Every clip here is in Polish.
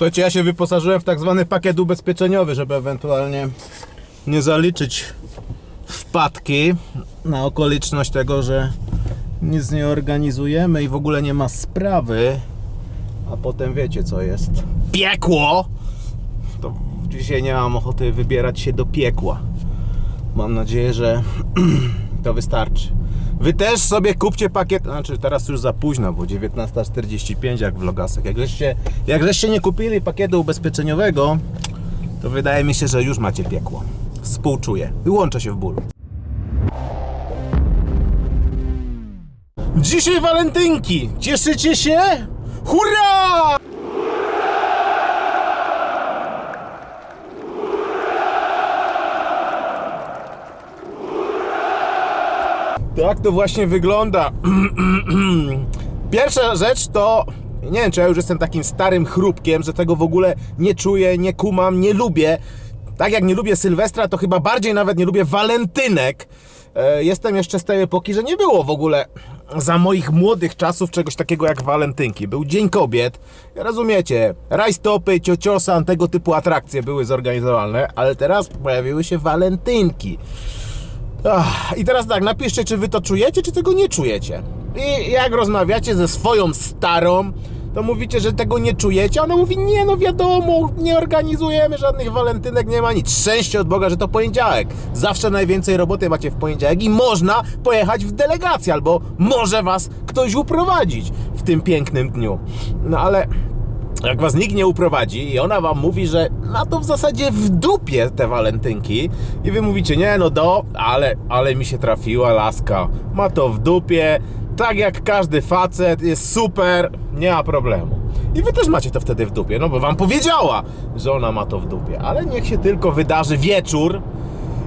Słuchajcie, ja się wyposażyłem w tak zwany pakiet ubezpieczeniowy, żeby ewentualnie nie zaliczyć wpadki na okoliczność tego, że nic nie organizujemy i w ogóle nie ma sprawy, a potem wiecie co jest. Piekło! To dzisiaj nie mam ochoty wybierać się do piekła. Mam nadzieję, że to wystarczy. Wy też sobie kupcie pakiet, znaczy teraz już za późno, bo 19.45 jak w Logasach. Jak żeście, jak żeście nie kupili pakietu ubezpieczeniowego, to wydaje mi się, że już macie piekło. Współczuję. Wyłączę się w bólu. Dzisiaj walentynki! Cieszycie się? Hurra! Tak to właśnie wygląda. Pierwsza rzecz to. Nie wiem, czy ja już jestem takim starym chrupkiem, że tego w ogóle nie czuję, nie kumam, nie lubię. Tak jak nie lubię Sylwestra, to chyba bardziej nawet nie lubię walentynek. E, Jestem jeszcze z tej epoki, że nie było w ogóle za moich młodych czasów czegoś takiego jak walentynki. Był Dzień Kobiet, rozumiecie, rajstopy, ciociosan, tego typu atrakcje były zorganizowane, ale teraz pojawiły się walentynki. Ach, I teraz tak, napiszcie, czy wy to czujecie, czy tego nie czujecie. I jak rozmawiacie ze swoją starą, to mówicie, że tego nie czujecie, ona mówi, nie no wiadomo, nie organizujemy żadnych walentynek, nie ma nic. Szczęście od Boga, że to poniedziałek. Zawsze najwięcej roboty macie w poniedziałek i można pojechać w delegację, albo może was ktoś uprowadzić w tym pięknym dniu. No ale jak was nikt nie uprowadzi i ona wam mówi, że ma to w zasadzie w dupie te walentynki. I wy mówicie, nie no do, ale, ale mi się trafiła laska, ma to w dupie, tak jak każdy facet, jest super, nie ma problemu. I wy też macie to wtedy w dupie, no bo wam powiedziała, że ona ma to w dupie, ale niech się tylko wydarzy wieczór,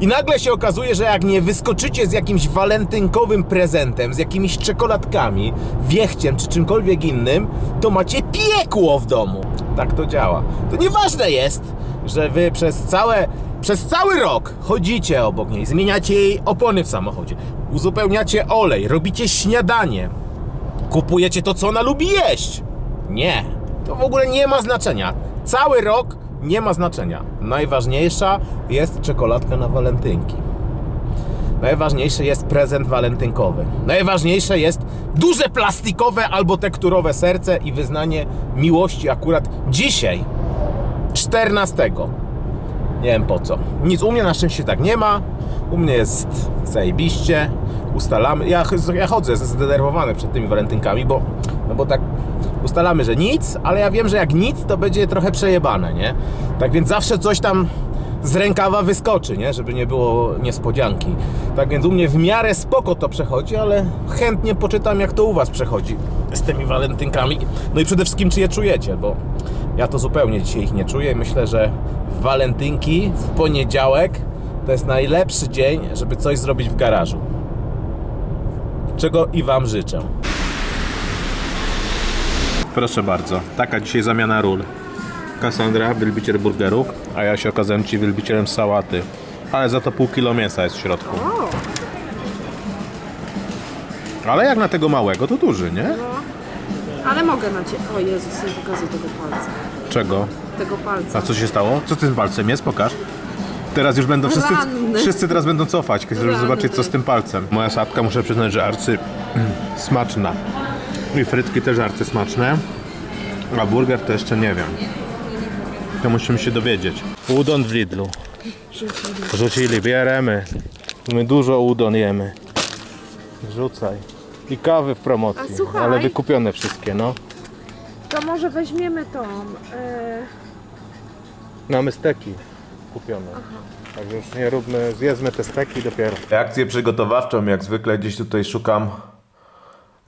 i nagle się okazuje, że jak nie wyskoczycie z jakimś walentynkowym prezentem, z jakimiś czekoladkami, wiechciem czy czymkolwiek innym, to macie piekło w domu. Tak to działa. To nieważne jest, że wy przez całe, przez cały rok chodzicie obok niej, zmieniacie jej opony w samochodzie, uzupełniacie olej, robicie śniadanie, kupujecie to, co ona lubi jeść. Nie, to w ogóle nie ma znaczenia. Cały rok nie ma znaczenia. Najważniejsza jest czekoladka na walentynki. Najważniejszy jest prezent walentynkowy. Najważniejsze jest duże plastikowe albo tekturowe serce i wyznanie miłości akurat dzisiaj, 14. Nie wiem po co. Nic u mnie na szczęście tak nie ma. U mnie jest zajebiście. Ustalamy. Ja, ja chodzę zdenerwowany przed tymi walentynkami, bo, no bo tak ustalamy, że nic, ale ja wiem, że jak nic, to będzie trochę przejebane, nie? Tak więc zawsze coś tam z rękawa wyskoczy, nie? Żeby nie było niespodzianki. Tak więc u mnie w miarę spoko to przechodzi, ale chętnie poczytam, jak to u Was przechodzi z tymi walentynkami. No i przede wszystkim, czy je czujecie, bo ja to zupełnie dzisiaj ich nie czuję. Myślę, że w walentynki, w poniedziałek, to jest najlepszy dzień, żeby coś zrobić w garażu. Czego i Wam życzę. Proszę bardzo, taka dzisiaj zamiana ról. Kassandra, wielbiciel burgerów, a ja się okazałem Ci wielbicielem sałaty. Ale za to pół kilo mięsa jest w środku. O, Ale jak na tego małego, to duży, nie? ale mogę na ciebie. O Jezus, nie pokazuj tego palca. Czego? Tego palca. A co się stało? Co z tym palcem jest? Pokaż. Teraz już będą wszyscy, Ranny. wszyscy teraz będą cofać, żeby Ranny. zobaczyć co z tym palcem. Moja sapka muszę przyznać, że arcy mm, smaczna. I frytki też arcy smaczne. A burger to jeszcze nie wiem. To musimy się dowiedzieć. Udon w Lidlu. Rzucili, bieremy. My dużo udon jemy. Rzucaj. I kawy w promocji. A słuchaj. Ale wykupione wszystkie, no. To może weźmiemy tą. E, Mamy steki kupione. Także już nie róbmy, zjedzmy te steki dopiero. Akcję przygotowawczą, jak zwykle gdzieś tutaj szukam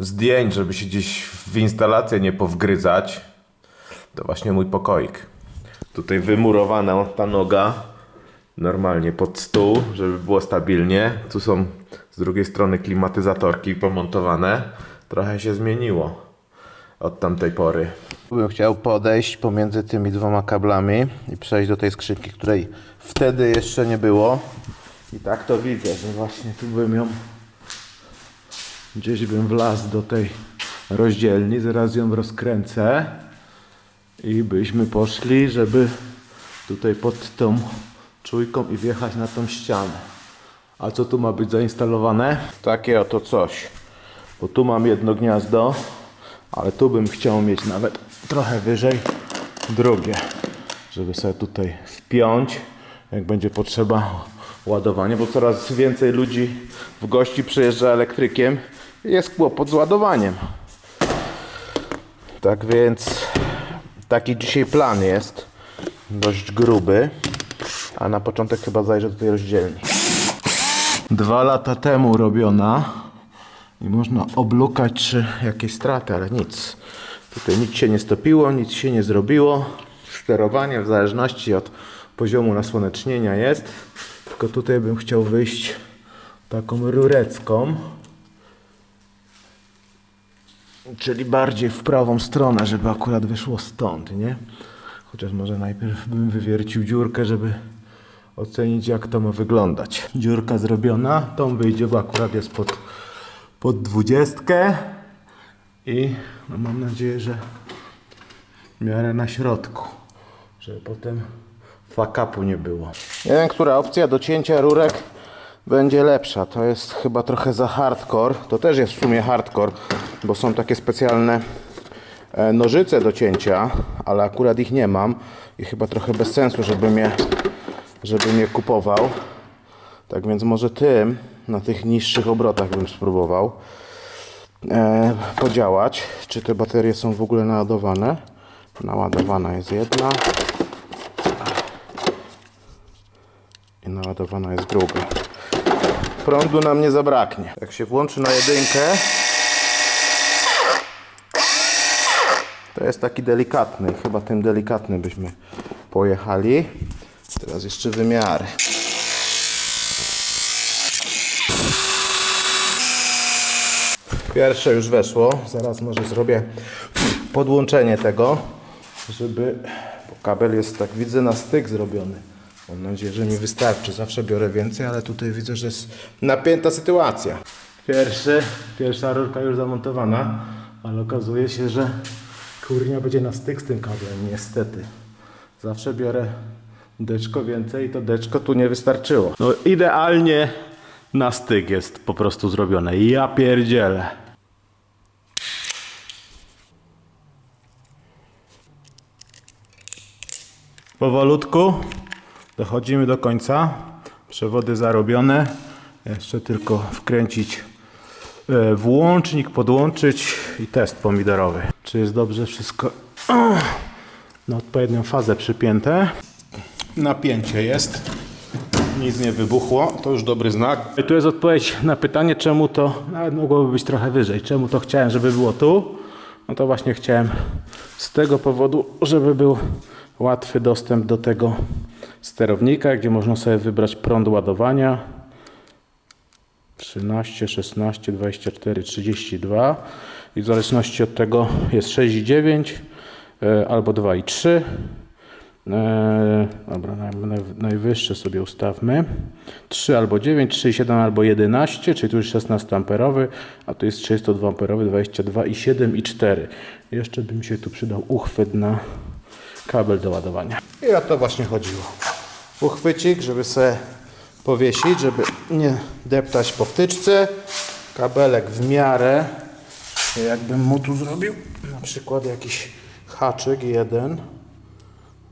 zdjęć, żeby się gdzieś w instalację nie powgryzać. To właśnie mój pokoik. Tutaj wymurowana ta noga normalnie pod stół, żeby było stabilnie. Tu są z drugiej strony klimatyzatorki pomontowane. Trochę się zmieniło od tamtej pory. Bym chciał podejść pomiędzy tymi dwoma kablami i przejść do tej skrzynki, której wtedy jeszcze nie było. I tak to widzę, że właśnie tu bym ją gdzieś bym wlazł do tej rozdzielni, zaraz ją rozkręcę i byśmy poszli, żeby tutaj pod tą czujką i wjechać na tą ścianę. A co tu ma być zainstalowane? Takie oto coś. Bo tu mam jedno gniazdo, ale tu bym chciał mieć nawet trochę wyżej drugie, żeby sobie tutaj wpiąć, jak będzie potrzeba ładowanie, bo coraz więcej ludzi w gości przyjeżdża elektrykiem jest kłopot z ładowaniem. Tak więc taki dzisiaj plan jest, dość gruby, a na początek chyba zajrzę do tej rozdzielni. Dwa lata temu robiona i można oblukać czy jakieś straty, ale nic. Tutaj nic się nie stopiło, nic się nie zrobiło. Sterowanie w zależności od poziomu nasłonecznienia jest. Tylko tutaj bym chciał wyjść taką rurecką. Czyli bardziej w prawą stronę, żeby akurat wyszło stąd, nie? Chociaż może najpierw bym wywiercił dziurkę, żeby ocenić jak to ma wyglądać. Dziurka zrobiona, tą wyjdzie, bo akurat jest pod, pod dwudziestkę i no mam nadzieję, że w miarę na środku, żeby potem fakapu nie było. Nie wiem, która opcja do cięcia rurek będzie lepsza. To jest chyba trochę za hardcore. To też jest w sumie hardcore, bo są takie specjalne e, nożyce do cięcia, ale akurat ich nie mam i chyba trochę bez sensu, żebym je, żebym je kupował. Tak więc może tym na tych niższych obrotach bym spróbował e, podziałać. Czy te baterie są w ogóle naładowane? Naładowana jest jedna i naładowana jest druga. Prądu nam nie zabraknie. Jak się włączy na jedynkę, to jest taki delikatny. Chyba tym delikatny byśmy pojechali. Teraz jeszcze wymiary. Pierwsze już weszło. Zaraz może zrobię podłączenie tego, żeby. Bo kabel jest tak widzę na styk zrobiony. Mam nadzieję, że mi wystarczy. Zawsze biorę więcej, ale tutaj widzę, że jest napięta sytuacja. Pierwszy, pierwsza rurka już zamontowana, ale okazuje się, że kurnia będzie na styk z tym kablem, niestety. Zawsze biorę deczko więcej i to deczko tu nie wystarczyło. No idealnie na styk jest po prostu zrobione. Ja pierdzielę. Powolutku dochodzimy do końca. Przewody zarobione. Jeszcze tylko wkręcić e, włącznik, podłączyć i test pomidorowy. Czy jest dobrze wszystko na odpowiednią fazę przypięte? Napięcie jest. Nic nie wybuchło, to już dobry znak. I tu jest odpowiedź na pytanie, czemu to nawet mogłoby być trochę wyżej. Czemu to chciałem, żeby było tu? No to właśnie chciałem z tego powodu, żeby był łatwy dostęp do tego sterownika, gdzie można sobie wybrać prąd ładowania. 13, 16, 24, 32 i w zależności od tego jest 6,9 e, albo 2,3. E, dobra, naj, naj, najwyższe sobie ustawmy. 3 albo 9, 3,7 albo 11, czyli tu jest 16 amperowy, a tu jest 32 amperowy, 22 i 7 i 4. Jeszcze by mi się tu przydał uchwyt na kabel do ładowania. I o to właśnie chodziło. Uchwycik, żeby sobie powiesić, żeby nie deptać po wtyczce. Kabelek w miarę. Jakbym mu tu zrobił na przykład jakiś haczyk jeden,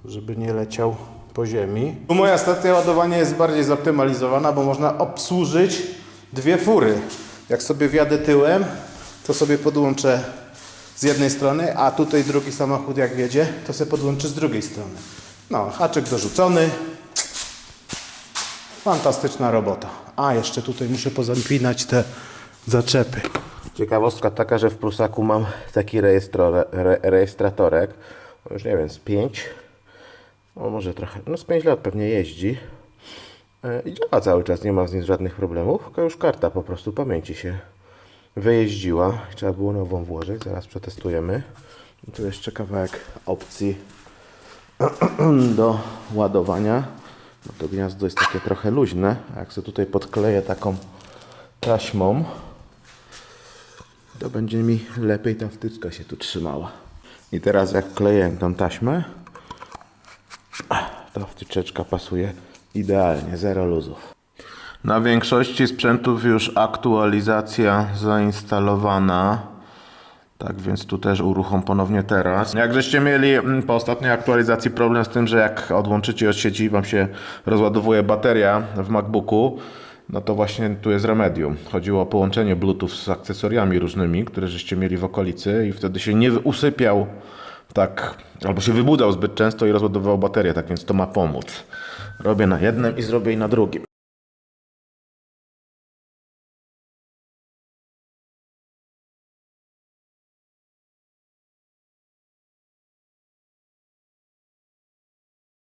żeby nie leciał po ziemi. Moja stacja ładowania jest bardziej zoptymalizowana, bo można obsłużyć dwie fury. Jak sobie wjadę tyłem, to sobie podłączę z jednej strony, a tutaj drugi samochód jak wjedzie, to sobie podłączę z drugiej strony. No, haczyk dorzucony. Fantastyczna robota. A, jeszcze tutaj muszę pozapinać te zaczepy. Ciekawostka taka, że w Prusaku mam taki rejestrore, re, rejestratorek, no już nie wiem, z 5, no może trochę, no z 5 lat pewnie jeździ E, i działa cały czas, nie ma z nim żadnych problemów, tylko już karta po prostu pamięci się wyjeździła, trzeba było nową włożyć, zaraz przetestujemy. I tu jeszcze kawałek opcji do ładowania. No to gniazdo jest takie trochę luźne, a jak sobie tutaj podkleję taką taśmą, to będzie mi lepiej ta wtyczka się tu trzymała. I teraz jak kleję tą taśmę, to wtyczeczka pasuje idealnie, zero luzów. Na większości sprzętów już aktualizacja zainstalowana. Tak więc tu też uruchom ponownie teraz. Jak żeście mieli mm, po ostatniej aktualizacji problem z tym, że jak odłączycie od sieci i wam się rozładowuje bateria w MacBooku, no to właśnie tu jest remedium. Chodziło o połączenie Bluetooth z akcesoriami różnymi, które żeście mieli w okolicy i wtedy się nie usypiał tak, albo się wybudzał zbyt często i rozładowywał baterię, tak więc to ma pomóc. Robię na jednym i zrobię i na drugim.